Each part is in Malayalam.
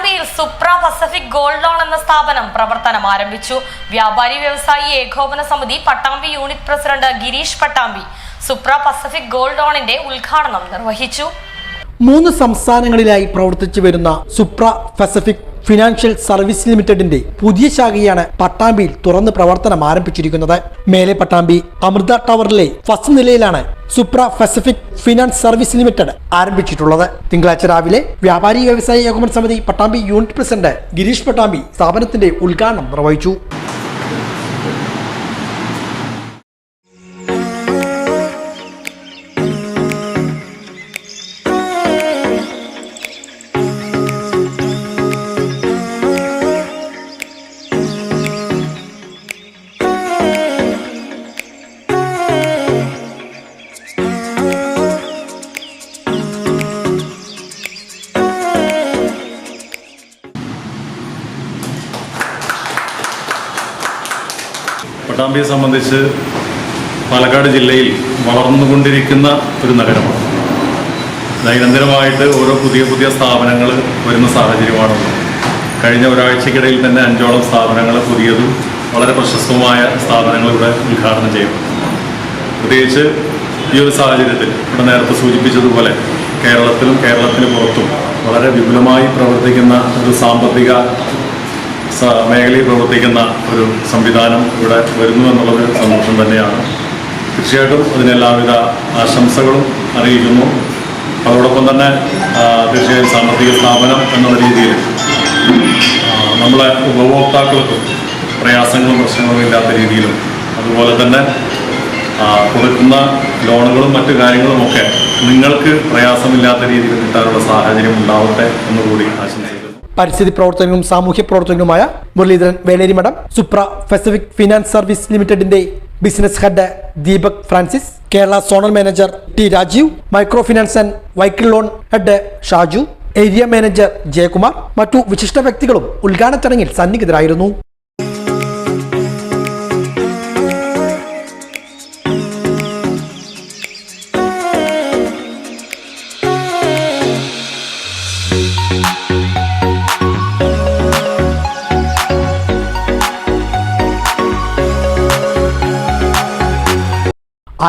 പട്ടാമ്പിയിൽ സുപ്ര പസഫിക് ഗോൾഡ് ലോൺ എന്ന സ്ഥാപനം പ്രവർത്തനം ആരംഭിച്ചു. വ്യാപാരി വ്യവസായി ഏകോപന സമിതി Pattambi unit president Gireesh Pattambi Supra Pacific gold ലോണിന്റെ ഉദ്ഘാടനം നിർവഹിച്ചു. മൂന്ന് സംസ്ഥാനങ്ങളിലായി പ്രവർത്തിച്ചു വരുന്ന സുപ്ര പസഫിക് ഫിനാൻഷ്യൽ സർവീസ് ലിമിറ്റഡിന്റെ പുതിയ ശാഖയാണ് പട്ടാമ്പിയിൽ തുറന്ന് പ്രവർത്തനം ആരംഭിച്ചിരിക്കുന്നത്. മേലെ പട്ടാമ്പി അമൃത ടവറിലെ ഫസ്റ്റ് നിലയിലാണ് Supra Pacific finance service limited ആരംഭിച്ചിട്ടുള്ളത്. തിങ്കളാഴ്ച രാവിലെ വ്യാപാരി വ്യവസായ ഏകോപന സമിതി പട്ടാമ്പി യൂണിറ്റ് പ്രസിഡന്റ് ഗിരീഷ് പട്ടാമ്പി സ്ഥാപനത്തിന്റെ ഉദ്ഘാടനം നിർവഹിച്ചു. പട്ടാമ്പിയെ സംബന്ധിച്ച് പാലക്കാട് ജില്ലയിൽ വളർന്നുകൊണ്ടിരിക്കുന്ന ഒരു നഗരമാണ്. ദൈനംദിനമായിട്ട് ഓരോ പുതിയ പുതിയ സ്ഥാപനങ്ങൾ വരുന്ന സാഹചര്യമാണുള്ളത്. കഴിഞ്ഞ ഒരാഴ്ചക്കിടയിൽ തന്നെ അഞ്ചോളം സ്ഥാപനങ്ങൾ പുതിയതും വളരെ പ്രശസ്തവുമായ സ്ഥാപനങ്ങൾ ഇവിടെ ഉദ്ഘാടനം ചെയ്യും പ്രത്യേകിച്ച് ഈ ഒരു സാഹചര്യത്തിൽ ഇവിടെ നേരത്തെ സൂചിപ്പിച്ചതുപോലെ കേരളത്തിലും കേരളത്തിന് പുറത്തും വളരെ വിപുലമായി പ്രവർത്തിക്കുന്ന ഒരു സാമ്പത്തിക മേഖലയിൽ പ്രവർത്തിക്കുന്ന ഒരു സംവിധാനം ഇവിടെ വരുന്നു എന്നുള്ളത് സന്തോഷം തന്നെയാണ്. തീർച്ചയായിട്ടും അതിനെല്ലാവിധ ആശംസകളും അറിയിക്കുന്നു. അതോടൊപ്പം തന്നെ തീർച്ചയായും സാമ്പത്തിക സ്ഥാപനം എന്നുള്ള രീതിയിൽ നമ്മളെ ഉപഭോക്താക്കൾക്കും പ്രയാസങ്ങളും പ്രശ്നങ്ങളും ഇല്ലാത്ത രീതിയിലും അതുപോലെ തന്നെ കൊടുക്കുന്ന ലോണുകളും മറ്റു കാര്യങ്ങളുമൊക്കെ നിങ്ങൾക്ക് പ്രയാസമില്ലാത്ത രീതിയിൽ കിട്ടാനുള്ള സാഹചര്യം ഉണ്ടാവട്ടെ എന്നുകൂടി പരിസ്ഥിതി പ്രവർത്തകനും സാമൂഹ്യ പ്രവർത്തകനുമായ Muraleedharan Velerimadham Supra Pacific finance service ലിമിറ്റഡിന്റെ business head Deepak Francis Kerala zonal manager T Rajeev micro finance and vehicle loan head Shaju area manager Jayakumar മറ്റു വിശിഷ്ട വ്യക്തികളും ഉദ്ഘാടന ചടങ്ങിൽ സന്നിഹിതരായിരുന്നു.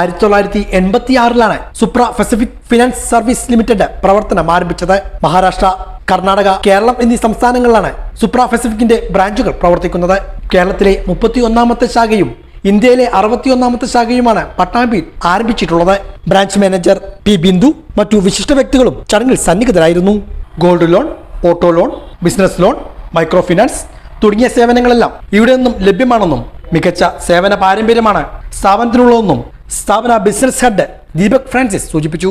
ആയിരത്തി തൊള്ളായിരത്തി എൺപത്തി ആറിലാണ് Supra Pacific finance service limited പ്രവർത്തനം ആരംഭിച്ചത്. മഹാരാഷ്ട്ര കർണാടക കേരളം എന്നീ സംസ്ഥാനങ്ങളിലാണ് സുപ്ര പസഫിക്കിന്റെ ബ്രാഞ്ചുകൾ പ്രവർത്തിക്കുന്നത്. കേരളത്തിലെ മുപ്പത്തി ഒന്നാമത്തെ ശാഖയും ഇന്ത്യയിലെ അറുപത്തിയൊന്നാമത്തെ ശാഖയുമാണ് പട്ടാമ്പിയിൽ ആരംഭിച്ചിട്ടുള്ളത്. ബ്രാഞ്ച് മാനേജർ പി ബിന്ദു മറ്റു വിശിഷ്ട വ്യക്തികളും ചടങ്ങിൽ സന്നിഹിതരായിരുന്നു. Gold loan auto loan business loan micro finance തുടങ്ങിയ സേവനങ്ങളെല്ലാം ഇവിടെ നിന്നും ലഭ്യമാണെന്നും മികച്ച സേവന പാരമ്പര്യമാണ് സ്ഥാപനത്തിനുള്ളതെന്നും സ്ഥാപന ബിസിനസ് ഹെഡ് ദീപക് ഫ്രാൻസിസ് സൂചിപ്പിച്ചു.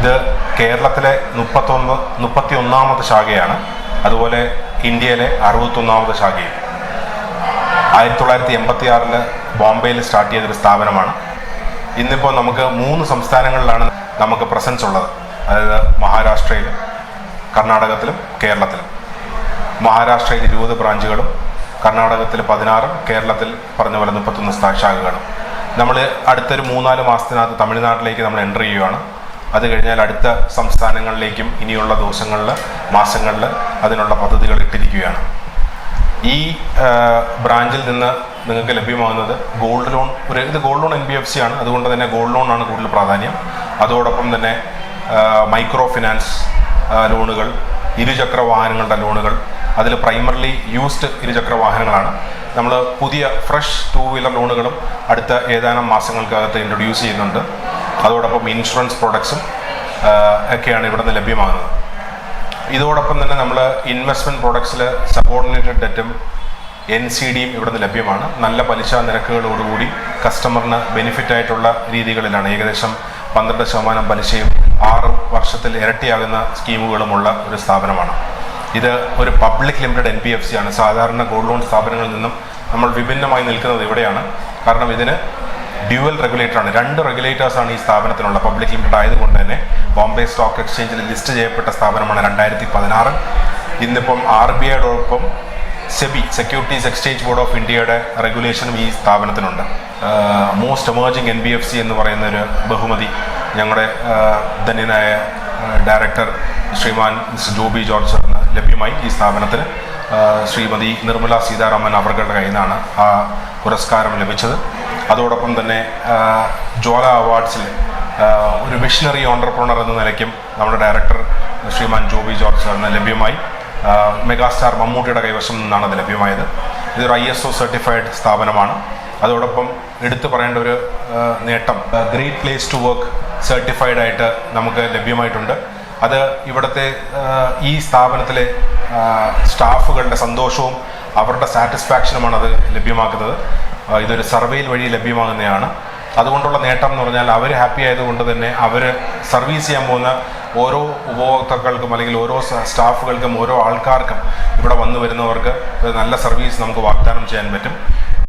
ഇത് കേരളത്തിലെ മുപ്പത്തൊന്ന് മുപ്പത്തി ഒന്നാമത്തെ ശാഖയാണ്. അതുപോലെ ഇന്ത്യയിലെ അറുപത്തൊന്നാമത്തെ ശാഖയും. ആയിരത്തി തൊള്ളായിരത്തി എൺപത്തി ആറിൽ ബോംബെയിൽ സ്റ്റാർട്ട് ചെയ്തൊരു സ്ഥാപനമാണ്. ഇന്നിപ്പോൾ നമുക്ക് മൂന്ന് സംസ്ഥാനങ്ങളിലാണ് നമുക്ക് പ്രസൻസ് ഉള്ളത്. അതായത് മഹാരാഷ്ട്രയിൽ കർണാടകത്തിലും കേരളത്തിലും. മഹാരാഷ്ട്രയിൽ ഇരുപത് ബ്രാഞ്ചുകളും കർണാടകത്തിൽ പതിനാറും കേരളത്തിൽ പറഞ്ഞ പോലെ മുപ്പത്തൊന്ന് ശാഖകളും. നമ്മൾ അടുത്തൊരു മൂന്നാൽ മാസത്തിനകത്ത് തമിഴ്നാട്ടിലേക്ക് നമ്മൾ എന്റർ ചെയ്യുകയാണ് അത് കഴിഞ്ഞാൽ അടുത്ത സംസ്ഥാനങ്ങളിലേക്കും ഇനിയുള്ള ദിവസങ്ങളിൽ മാസങ്ങളിൽ അതിനുള്ള പദ്ധതികൾ ഇട്ടിരിക്കുകയാണ്. ഈ ബ്രാഞ്ചിൽ നിന്ന് നിങ്ങൾക്ക് ലഭ്യമാകുന്നത് ഗോൾഡ് ലോൺ ഒരു ഇത് gold loan N B F C ആണ്. അതുകൊണ്ട് തന്നെ ഗോൾഡ് ലോൺ ആണ് കൂടുതൽ പ്രാധാന്യം. അതോടൊപ്പം തന്നെ മൈക്രോ ഫിനാൻസ് ലോണുകൾ ഇരുചക്ര വാഹനങ്ങളുടെ ലോണുകൾ അതിൽ പ്രൈമർലി യൂസ്ഡ് ഇരുചക്ര വാഹനങ്ങളാണ്. നമ്മൾ പുതിയ ഫ്രഷ് ടൂ വീലർ ലോണുകളും അടുത്ത ഏതാനും മാസങ്ങൾക്കകത്ത് ഇൻട്രൊഡ്യൂസ് ചെയ്യുന്നുണ്ട്. അതോടൊപ്പം ഇൻഷുറൻസ് പ്രോഡക്ട്സും ഒക്കെയാണ് ഇവിടുന്ന് ലഭ്യമാകുന്നത്. ഇതോടൊപ്പം തന്നെ നമ്മൾ ഇൻവെസ്റ്റ്മെന്റ് പ്രോഡക്ട്സിൽ സബോർഡിനേറ്റഡ് ഡെറ്റും എൻ സി ഡിയും ഇവിടുന്ന് ലഭ്യമാണ്. നല്ല പലിശ നിരക്കുകളോടുകൂടി കസ്റ്റമറിന് ബെനിഫിറ്റ് ആയിട്ടുള്ള രീതികളിലാണ്. ഏകദേശം പന്ത്രണ്ട് ശതമാനം പലിശയും ആറ് വർഷത്തിൽ ഇരട്ടിയാകുന്ന സ്കീമുകളുമുള്ള ഒരു സ്ഥാപനമാണ്. ഇത് ഒരു public limited N P F C ആണ്. സാധാരണ ഗോൾഡ് ലോൺ സ്ഥാപനങ്ങളിൽ നിന്നും നമ്മൾ വിഭിന്നമായി നിൽക്കുന്നത് ഇവിടെയാണ്. കാരണം ഇതിന് ഡ്യുവൽ റെഗുലേറ്റർ ആണ്. രണ്ട് റെഗുലേറ്റേഴ്സാണ് ഈ സ്ഥാപനത്തിനുള്ള പബ്ലിക് ലിമിറ്റഡ് ആയതുകൊണ്ട് തന്നെ ബോംബെ സ്റ്റോക്ക് എക്സ്ചേഞ്ചിൽ ലിസ്റ്റ് ചെയ്യപ്പെട്ട സ്ഥാപനമാണ് രണ്ടായിരത്തി പതിനാറ് ഇന്നിപ്പം R B ഐയോടൊപ്പം SEBI securities exchange board of ഇന്ത്യയുടെ റെഗുലേഷനും ഈ സ്ഥാപനത്തിനുണ്ട്. Most emerging N B F C എന്ന് പറയുന്ന ഒരു ബഹുമതി ഞങ്ങളുടെ ധന്യനായ director Shriman miss Joby George ലഭ്യമായി ഈ സ്ഥാപനത്തിന് ശ്രീമതി നിർമ്മല സീതാരാമൻ അവർകളുടെ കയ്യിൽ നിന്നാണ് ആ പുരസ്കാരം ലഭിച്ചത്. അതോടൊപ്പം തന്നെ ജ്വാല അവാർഡ്സിൽ ഒരു മിഷനറി ഓണ്ടർപ്രണർ എന്ന നിലയ്ക്കും നമ്മുടെ ഡയറക്ടർ ശ്രീമാൻ ജോബി ജോർജ് സാറിന് ലഭ്യമായി. മെഗാസ്റ്റാർ മമ്മൂട്ടിയുടെ കൈവശം നിന്നാണ് അത് ലഭ്യമായത്. ഇതൊരു ഐ എസ് ഒ സർട്ടിഫൈഡ് സ്ഥാപനമാണ്. അതോടൊപ്പം എടുത്തു പറയേണ്ട ഒരു നേട്ടം great place to work certified ആയിട്ട് നമുക്ക് ലഭ്യമായിട്ടുണ്ട്. അത് ഇവിടുത്തെ ഈ സ്ഥാപനത്തിലെ സ്റ്റാഫുകളുടെ സന്തോഷവും അവരുടെ സാറ്റിസ്ഫാക്ഷനുമാണ് അത് ലഭ്യമാക്കുന്നത് ഇതൊരു സർവേയിൽ വഴി ലഭ്യമാകുന്നതാണ്. അതുകൊണ്ടുള്ള നേട്ടം എന്ന് പറഞ്ഞാൽ അവർ ഹാപ്പി ആയതുകൊണ്ട് തന്നെ അവർ സർവീസ് ചെയ്യാൻ പോകുന്ന ഓരോ ഉപഭോക്താക്കൾക്കും അല്ലെങ്കിൽ ഓരോ സ്റ്റാഫുകൾക്കും ഓരോ ആൾക്കാർക്കും ഇവിടെ വന്നു വരുന്നവർക്ക് നല്ല സർവീസ് നമുക്ക് വാഗ്ദാനം ചെയ്യാൻ പറ്റും.